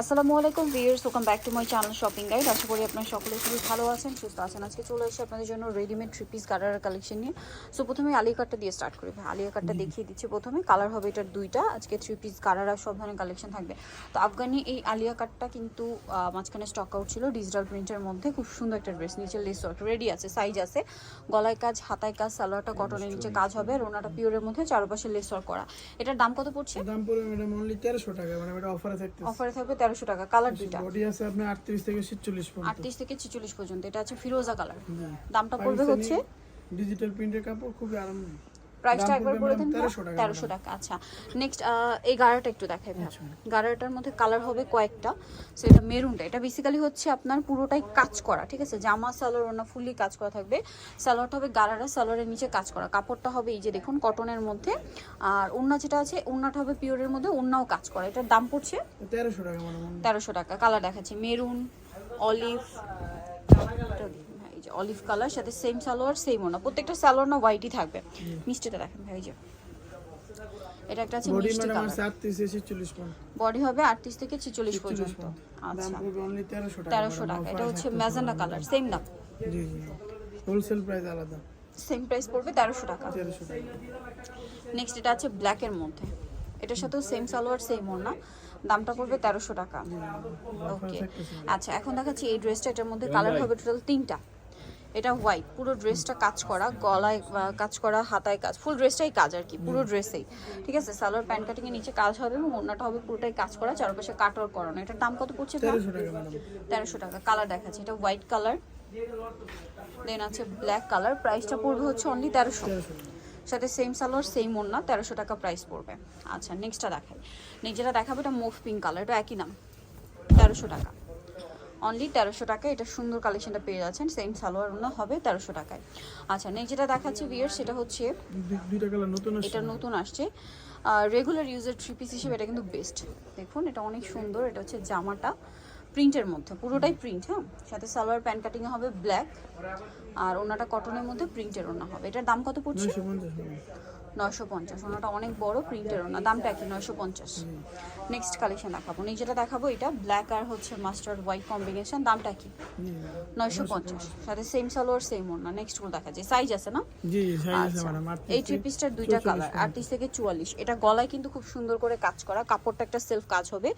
আসসালামু আলাইকুম viewers welcome back to my channel shopping guide আশা করি আপনারা সকলে খুবই ভালো আছেন সুস্থ আছেন। আজকে চলে এসেছি আপনাদের জন্য রেডিমেড থ্রি পিস গারার কালেকশন নিয়ে। সো প্রথমে আলিয়া কাটটা দিয়ে স্টার্ট করি ভাই। আলিয়া কাটটা দেখিয়ে দিচ্ছি প্রথমে। কালার হবে এটার দুইটা। আজকে থ্রি পিস গারারা সব ধরনের কালেকশন থাকবে। তো আফগানি এই আলিয়া কাটটা কিন্তু মাঝখানে স্টক আউট ছিল ডিজিটাল প্রিন্টের মধ্যে। খুব সুন্দর একটা ড্রেস নিচে লেস ওয়ার্ক রেডি আছে সাইজ আছে। গলায় কাজ হাতায় কাজ সালোয়ারটা কটনের নিচে কাজ হবে আর ওনাটা পিওরের মধ্যে চারপাশে লেস করা। এটার দাম কত পড়ছে? দাম পড়বে ম্যাডাম অনলি তেরোশো টাকা এটা অফারে অফারে থাকবে তেরোশো টাকা কালার দুইটা। বডি আছে আপনার আটত্রিশ থেকে ছিচল্লিশ পর্যন্ত। আটত্রিশ থেকে ছিচল্লিশ পর্যন্ত এটা আছে ফিরোজা কালার দামটা পড়বে হচ্ছে? ডিজিটাল প্রিন্টের কাপড় খুবই আরাম প্রাইসটা একবার বলে দেন 1300 টাকা তেরোশো টাকা আচ্ছা। নেক্সট এই গাড়াটা একটু দেখাই ভাই গাড়াটার মধ্যে কালার হবে কয়েকটা। সো এটা মেরুনটা এটা বেসিক্যালি হচ্ছে আপনার পুরোটাই কাজ করা ঠিক আছে? জামা সালোয়ার ওনা ফুললি কাজ করা থাকবে। সালোয়ারটা হবে গাড়াটা সালোয়ারের নিচে কাজ করা। কাপড়টা হবে এই যে দেখুন কটনের মধ্যে। আর ওড়না যেটা আছে ওড়নাটা হবে পিওরের মধ্যে ওড়নাও কাজ করা। এটার দাম পড়ছে তেরোশো টাকা ম্যাডাম। তেরোশো টাকা। কালার দেখাচ্ছি। মেরুন অলিভ যে অলিভ কালার সাথে সেম সালোয়ার সেম ওনা প্রত্যেকটা সালোয়ার না হোয়াইটই থাকবে। মিষ্টিটা দেখেন ভাই যে। এটা একটা আছে মিষ্টি কালার পর্যন্ত বডি হবে আটত্রিশ থেকে ছিচল্লিশ পর্যন্ত। দাম আচ্ছা। পড়বে অনলি তেরোশো টাকা এটা হচ্ছে। ম্যাজেন্ডা কালার সেম দাম জি জি হোলসেল প্রাইস আলাদা। সেম প্রাইস পড়বে তেরোশো টাকা। তেরোশো টাকা। নেক্সট এটা আছে ব্ল্যাকের মধ্যে। এটার সাথেও সেম সালোয়ার সেম ওনা দামটা পড়বে তেরোশো টাকা। ওকে আচ্ছা এখন দেখাচ্ছি এই ড্রেসটা এটার মধ্যে কালার হবে টোটাল তিনটা। এটা হোয়াইট পুরো ড্রেসটা কাজ করা গলায় কাজ করা হাতায় কাজ ফুল ড্রেসটাই কাজ আর কি পুরো ড্রেসেই ঠিক আছে? সালোয়ার প্যান্ট কাটিং এর নিচে কাজ হবে এবং ওড়নাটা হবে পুরোটাই কাজ করা চারপাশে কাটওয়ার করানো। এটার দাম কত পড়ছে তেরোশো টাকা কালার দেখাচ্ছে। এটা হোয়াইট কালার দেন আছে ব্ল্যাক কালার প্রাইসটা পড়বে হচ্ছে অনলি তেরোশো। সাথে সেম সালোয়ার সেম ওড়না তেরোশো টাকা প্রাইস পড়বে। আচ্ছা নেক্সটটা দেখাই। নেক্সট যেটা দেখাবো এটা মুভ পিঙ্ক কালার এটা একই দাম তেরোশো টাকা। অনলি তেরোশো টাকা এটা সুন্দর কালেকশনটা পেয়ে যাচ্ছেন। সেম সালোয়ার ওড়না হবে তেরোশো টাকায়। আচ্ছা নেক্সট যেটা দেখাচ্ছি বিয়ার সেটা হচ্ছে এটা নতুন আসছে। রেগুলার ইউজের থ্রি পিস হিসেবে এটা কিন্তু বেস্ট দেখুন এটা অনেক সুন্দর। এটা হচ্ছে জামাটা প্রিন্টের মধ্যে। পুরোটাই প্রিন্ট হ্যাঁ? সাথে সালোয়ার প্যান্ট কাটিং হবে ব্ল্যাক আর ওনাটা কটনের মধ্যে প্রিন্টের ওনা হবে। এটার দাম কত পড়ছে? নয়শো পঞ্চাশ। ওনাটা অনেক বড় প্রিন্টের ওনা দামটা কি নয়শো পঞ্চাশ। নেক্সট কালেকশন দেখাবো। যেটা দেখাবো এটা ব্ল্যাক আর হচ্ছে মাস্টার্ড হোয়াইট কম্বিনেশন দামটা কি নয়শো পঞ্চাশ। সাথে সেম সালোয়ার সেম ওনা নেক্সটগুলো দেখা যায় সাইজ আছে না? জি জি সাইজ আছে আচ্ছা। এই থ্রি পিসটার দুইটা কালার আটত্রিশ থেকে চুয়াল্লিশ। এটা গলায় কিন্তু খুব সুন্দর করে কাজ করা। কাপড়টা একটা সেলফ কাজ হবে।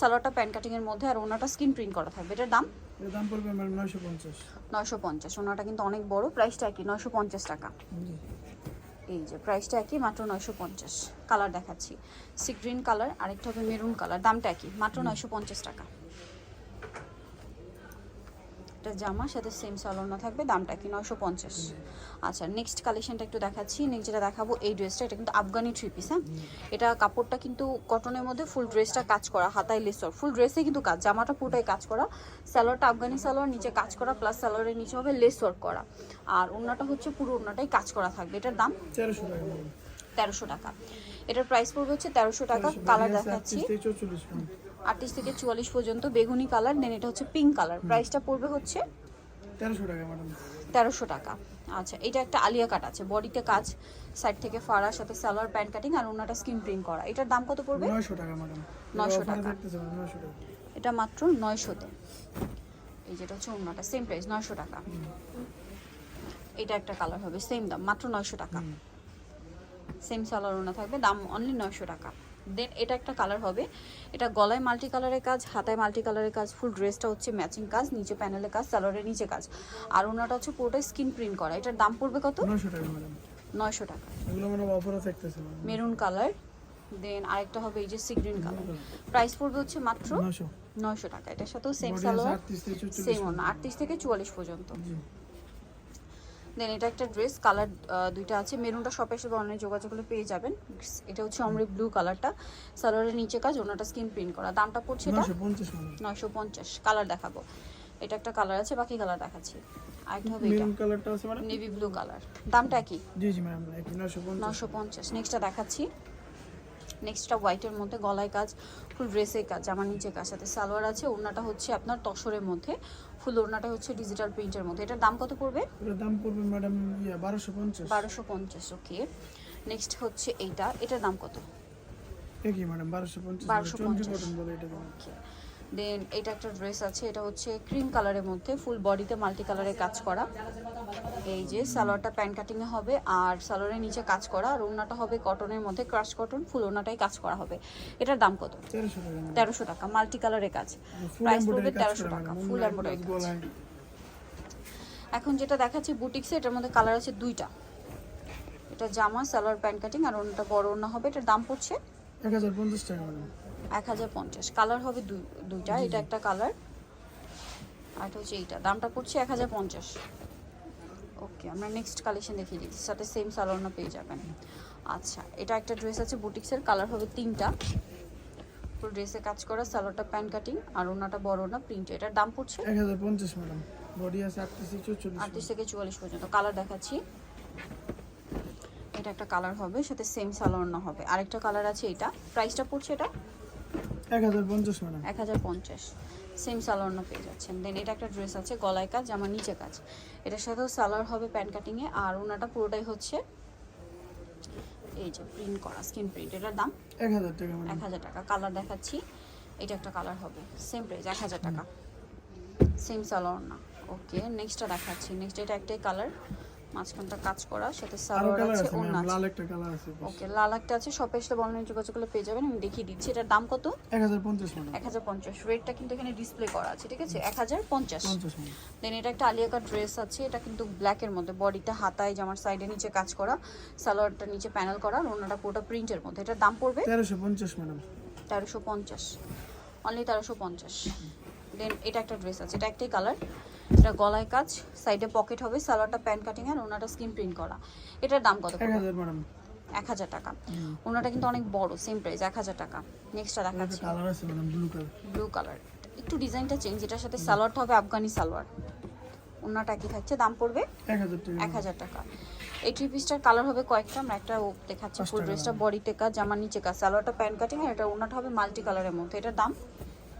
সালোয়ারটা প্যান্ট কাটিং এর মধ্যে আর ওনাটা স্কিন প্রিন্ট করা থাকবে। এটার দাম? দাম পড়বে পঞ্চাশ। নয়শো পঞ্চাশ। ওনাটা কিন্তু অনেক বড়। প্রাইসটা কি নয়শো পঞ্চাশ টাকা। জি। এই যে প্রাইসটা একই মাত্র নয়শো পঞ্চাশ। কালার দেখাচ্ছি। সি গ্রিন কালার আরেকটা হবে মেরুন কালার দামটা একই মাত্র নয়শো পঞ্চাশ টাকা। এটা জামা সাথে সেম সালোনা থাকবে দামটা কি? নয়শো পঞ্চাশ। আচ্ছা নেক্সট কালেকশনটা একটু দেখাচ্ছি। নেক্সট যেটা দেখাবো এই ড্রেসটা এটা কিন্তু আফগানি থ্রি পিস হ্যাঁ? এটা কাপড়টা কিন্তু কটনের মধ্যে ফুল ড্রেসটা কাজ করা হাতায় লেসর ফুল ড্রেসে কিন্তু কাজ জামাটা পুরোটাই কাজ করা। সালোয়ারটা আফগানি সালোয়ার নিচে কাজ করা প্লাস সালোয়ারের নিচে হবে লেস ওয়ার্ক করা। আর ওড়নাটা হচ্ছে পুরো ওড়নাটাই কাজ করা থাকবে। এটার দাম? তেরোশো টাকা। তেরোশো টাকা। এটার প্রাইস পড়বে হচ্ছে তেরোশো টাকা কালার দেখাচ্ছি। আটত্রিশ থেকে চুয়াল্লিশ পর্যন্ত বেগুনি কালার দেন এটা হচ্ছে পিঙ্ক কালার প্রাইসটা পড়বে হচ্ছে তেরোশো টাকা ম্যাডাম তেরোশো টাকা। আচ্ছা এটা একটা আলিয়া কাট আছে বডিতে কাজ সাইড থেকে ফাড়ার সাথে সালোয়ার প্যান্ট কাটিং আর ওনাটা স্কিন প্রিন্ট করা। এটার দাম কত পড়বে? নয়শো টাকা ম্যাডাম 900 টাকা। থাকতেছে নয়শো টাকা। এটা মাত্র নয়শোতে। এই যেটা হচ্ছে ওনাটা সেম প্রাইস নয়শো টাকা। এটা একটা কালার হবে সেম দাম মাত্র নয়শো টাকা। সেম সালোয়ার ওনা থাকবে দাম অনলি নয়শো টাকা। দেন এটা একটা কালার হবে। এটা গলায় মাল্টি কালারের কাজ হাতায় মাল্টি কালারের কাজ ফুল ড্রেসটা হচ্ছে ম্যাচিং কাজ নিচে প্যানেলের কাজ সালোয়ারের নিচে কাজ। আর ওনাটা হচ্ছে পুরোটাই স্কিন প্রিন্ট করা। এটার দাম পড়বে কত? নয়শো টাকা মেরুন কালার দেন আরেকটা হবে এই যে সিগ্রিন কালার প্রাইস পড়বে হচ্ছে মাত্র নয়শো। টাকা। এটার সাথেও সেম সালোয়ার 38 থেকে 44 সেম না আটত্রিশ থেকে চুয়াল্লিশ পর্যন্ত। দেন এটা একটা ড্রেস কালার দুইটা আছে। মেরুনটা শপের সাথে অনলাইন যোগাযোগ করলে পেয়ে যাবেন। এটা হচ্ছে অমরি ব্লু কালারটা সালোয়ারের নিচে কাজ ওনাটা স্কিন প্রিন্ট করা। দামটা পড়ছে এটা নয়শো পঞ্চাশ কালার দেখাবো। এটা একটা কালার আছে বাকি কালার দেখাচ্ছি। আরেকটা হবে এটা। কালারটা আছে নেভি ব্লু কালার দামটা কি জি জি নয়শো পঞ্চাশ। নেক্সটটা দেখাচ্ছি। নেক্সটটা হোয়াইটের মধ্যে গলায় কাজ ফুল ড্রেসের কাজ আমার নিচে কাজ সাথে সালোয়ার আছে ওড়নাটা হচ্ছে আপনার তসরের মধ্যে ফুল ওড়নাটা হচ্ছে ডিজিটাল প্রিন্টের মধ্যে। এটার দাম কত পড়বে? এটার দাম পড়বে ম্যাডাম ইয়া বারোশো পঞ্চাশ। বারোশো পঞ্চাশ ওকে নেক্সট হচ্ছে এইটা এটার দাম কত? একই ম্যাডাম বারোশো পঞ্চাশ। 1250 চন্দ্রী কটন বলে এটা ওকে দেন এটা একটা ড্রেস আছে এটা হচ্ছে ক্রিম কালারের মধ্যে ফুল বডিতে মাল্টি কালারের কাজ করা। এই যে সালোয়ারটা প্যান্ট কাটিং এ হবে আর সালোয়ারের নিচে কাজ করা আর ওড়নাটা হবে কটনের মধ্যে ক্রাশ কটন ফুল ওনাটাই কাজ করা হবে। এটার দাম কত? তেরোশো টাকা। মাল্টি কালারের কাজ। প্রাইস পড়বে তেরোশো টাকা ফুল গলায় এখন যেটা দেখাচ্ছি বুটিক্সে এটার মধ্যে কালার আছে দুইটা। এটা জামা সালোয়ার প্যান্ট কাটিং আর ওনাটা বড় ওনা হবে এটার দাম পড়ছে এক হাজার পঞ্চাশ টাকা ম্যাডাম। এক হাজার পঞ্চাশ। কালার হবে দুই দুইটা এটা একটা কালার। আর এটা হচ্ছে এইটা। দামটা পড়ছে এক হাজার পঞ্চাশ। ওকে আমরা নেক্সট কালেকশন দেখিয়ে দিচ্ছি। সাথে সেম সালোয়ারনা পেয়ে যাবেন। আচ্ছা এটা একটা ড্রেস আছে বুটিক্সের। কালার হবে তিনটা। ফুল ড্রেসে কাজ করা সালোয়ারটা প্যান্ট কাটিং আর ওনাটা বড় না প্রিন্ট এটার দাম পড়ছে? এক হাজার পঞ্চাশ ম্যাডাম। বডি আছে আটত্রিশ চল্লিশ আটত্রিশ থেকে চুয়াল্লিশ পর্যন্ত। কালার দেখাচ্ছি। এটা একটা কালার হবে সাথে সেম সালোয়ার হবে। আরেকটা কালার আছে এটা। প্রাইসটা পড়ছে এটা? এক হাজার পঞ্চাশ ম্যাডাম। এক হাজার পঞ্চাশ। সেম সালোয়ার পেয়ে যাচ্ছেন। দেন এটা একটা ড্রেস আছে গলায় কাজ আমার নিচে কাজ। এটার সাথেও সালোয়ার হবে প্যান্ট কাটিংয়ে আর ওনাটা পুরোটাই হচ্ছে এই যে প্রিন্ট করা স্কিন প্রিন্ট এটার দাম? এক হাজার টাকা এক ম্যাডাম হাজার টাকা। কালার দেখাচ্ছি। এটা একটা কালার হবে। সেম প্রাইস এক হাজার টাকা। সেম সালোয়ার না। ওকে নেক্সটটা দেখাচ্ছি। নেক্সট এটা একটাই কালার মাঝখানটা কাজ করা সাথে সালোয়ার আছে লাল একটা কালার আছে ওকে লাল একটা আছে শপে এসে বললেন যোগাযোগ করলে পেয়ে যাবেন আমি দেখিয়ে দিচ্ছি। এটার দাম কত? এক হাজার পঞ্চাশ ম্যাডাম এক হাজার পঞ্চাশ রেটটা কিন্তু এখানে ডিসপ্লে করা আছে ঠিক আছে? এক হাজার পঞ্চাশ। পঞ্চাশ ম্যাডাম দেন এটা একটা আলিয়া কাট ড্রেস আছে এটা কিন্তু ব্ল্যাকের মধ্যে বডিটা হাতায় জামার সাইডে নিচে কাজ করা সালোয়ারটা নিচে প্যানেল করা আর ওনাটা পুরোটা প্রিন্টের মধ্যে। এটার দাম পড়বে? তেরোশো পঞ্চাশ ম্যাডাম তেরোশো পঞ্চাশ। অনলি তেরোশো পঞ্চাশ। দেন এটা একটা ড্রেস আছে এটা একটাই কালার এটা গলায় কাজ সাইডে পকেট হবে সালোয়ারটা প্যান্ট কাটিং আর ওনাটা স্কিন প্রিন্ট করা। এটার দাম কত এক হাজার ম্যাডাম। এক হাজার টাকা। ওনাটা কিন্তু অনেক বড় সেম প্রাইস এক হাজার টাকা। নেক্সটটা দেখাচ্ছি। ব্লু কালার একটু ডিজাইনটা চেঞ্জ এটার সাথে সালোয়ারটা হবে আফগানি সালোয়ার। ওনাটা কি থাকছে দাম পড়বে এক হাজার টাকা। এই থ্রি পিসটার কালার হবে কয়েকটা আমরা একটা ও দেখাচ্ছি ফুল ড্রেসটা বডিতে কাজ জামার নিচে কাজ সালোয়ারটা প্যান্ট কাটিং আর এটা ওনাটা হবে মাল্টি কালারের মধ্যে। এটার দাম?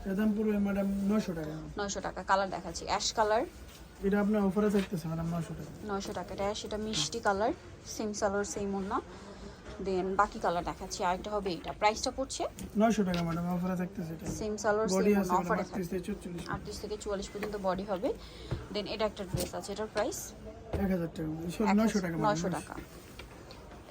এর দাম পড়বে ম্যাডাম নশো টাকা। নয়শো টাকা কালার দেখাচ্ছি। অ্যাশ কালার এটা আপনার অফারে থাকতেছে ম্যাডাম নশো টাকা। নয়শো টাকা এটা অ্যাশ এটা মিষ্টি কালার সেম সালোয়ার সেম ওনা দেন বাকি কালার দেখাচ্ছি আরেকটা হবে এটা। প্রাইসটা পড়ছে? নশো টাকা ম্যাডাম অফারে থাকতেছে এটা। সেম সালোয়ার বডি সেম অফারে আটত্রিশ থাকবে থেকে চল্লিশ আটত্রিশ থেকে চুয়াল্লিশ পর্যন্ত বডি হবে। দেন এটা একটা ড্রেস আছে এটার প্রাইস এক হাজার টাকা। সরি নশো টাকা নয়শো ম্যাডাম টাকা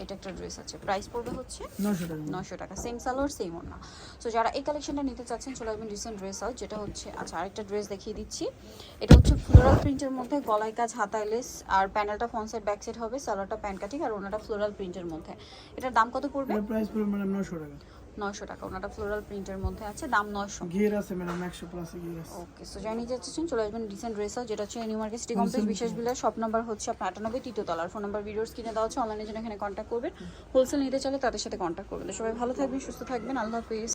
এটা একটা ড্রেস আছে। প্রাইস পড়বে হচ্ছে নশো টাকা। নয়শো টাকা। সেম সালোয়ার সেম ওনা সো যারা এই কালেকশনটা নিতে চাচ্ছেন চলে আসবেন রিসেন্ট ড্রেস হাউস যেটা হচ্ছে আচ্ছা আরেকটা ড্রেস দেখিয়ে দিচ্ছি। এটা হচ্ছে ফ্লোরাল প্রিন্টের মধ্যে গলায় কাজ হাতায় লেস আর প্যানেলটা ফ্রন্ট সাইড ব্যাক সাইড হবে সালোয়ারটা প্যান্ট কাটিং আর ওনাটা ফ্লোরাল প্রিন্টের মধ্যে। এটার দাম কত পড়বে? প্রাইস পড়বে ম্যাডাম নশো টাকা। নয়শো টাকা। ওনাটা ফ্লোরাল প্রিন্টের মধ্যে আছে দাম নয়শো। গিয়ার আছে ম্যাডাম একশো প্লাস গিয়ার আছে। ওকে সো জানি যাচ্ছেন চলে আসবেন রিসেন্ট ড্রেস যেটা হচ্ছে এনি মার্কেট সিটি কমপ্লেক্স বিশেষ বিলা শপ নাম্বার হচ্ছে আপনার আটানব্বই তৃতীয় তলার ফোন নাম্বার ভিডিওস কিনে দেওয়া আছে অনলাইনে জন্য এখানে কন্ট্যাক্ট করবেন। হোলসেল নিতে চাইলে তাদের সাথে কন্ট্যাক্ট করবেন। সবাই ভালো থাকবেন সুস্থ থাকবেন আল্লাহ হাফিজ।